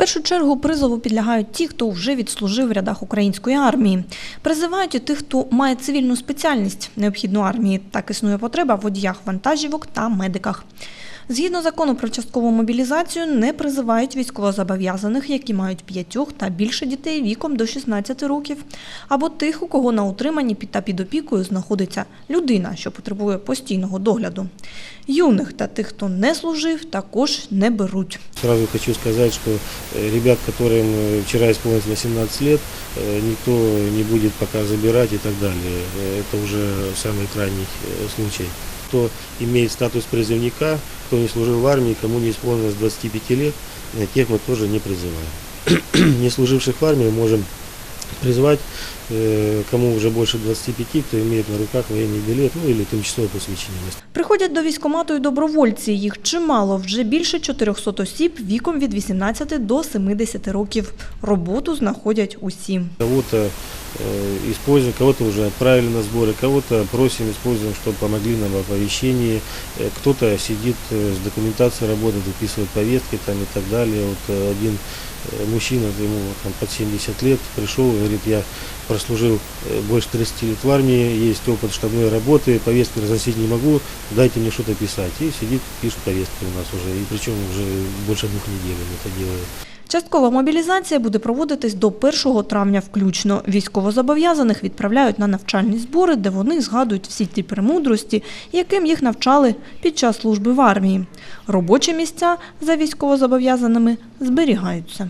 першу чергу призову підлягають ті, хто вже відслужив в рядах української армії. Призивають і тих, хто має цивільну спеціальність, необхідну армії. Так існує потреба в водіях вантажівок та медиках. Згідно закону про часткову мобілізацію, не призивають військовозобов'язаних, які мають п'ятьох та більше дітей віком до 16 років, або тих, у кого на утриманні під та під опікою знаходиться людина, що потребує постійного догляду. Юних та тих, хто не служив, також не беруть. Сразу хочу сказать, что э, ребят, которым э, вчера исполнилось 18 лет, э, никто не будет пока забирать и так далее. Э, Это уже самый крайний э, случай. Кто имеет статус призывника, кто не служил в армии, кому не исполнилось 25 лет, э, тех мы тоже не призываем. Не служивших в армии можем призвать, э, кому вже більше 25, то имеет на руках воєнний білет, ну або тимчасове посвідчення. Приходять до військкомату і добровольці. Їх чимало, вже більше 400 осіб віком від 18 до 70 років. Роботу знаходять усі. Кого-то э, используем, кого-то уже отправили на сборы, кого-то просим, используем, чтобы помогли нам в оповещении. Э, Кто-то сидит э, с документацией, работает, выписывает повестки там и так далее. Вот э, один э, мужчина, ему там, под 70 лет, пришел и говорит, я прослужил э, больше 30 лет в армии, есть опыт штабной работы, повестки разносить не могу, дайте мне что-то писать. И сидит, пишет повестки у нас уже, и причем уже больше двух недель он это делает. Часткова мобілізація буде проводитись до 1 травня включно. Військовозобов'язаних відправляють на навчальні збори, де вони згадують всі ті премудрості, яким їх навчали під час служби в армії. Робочі місця за військовозобов'язаними зберігаються.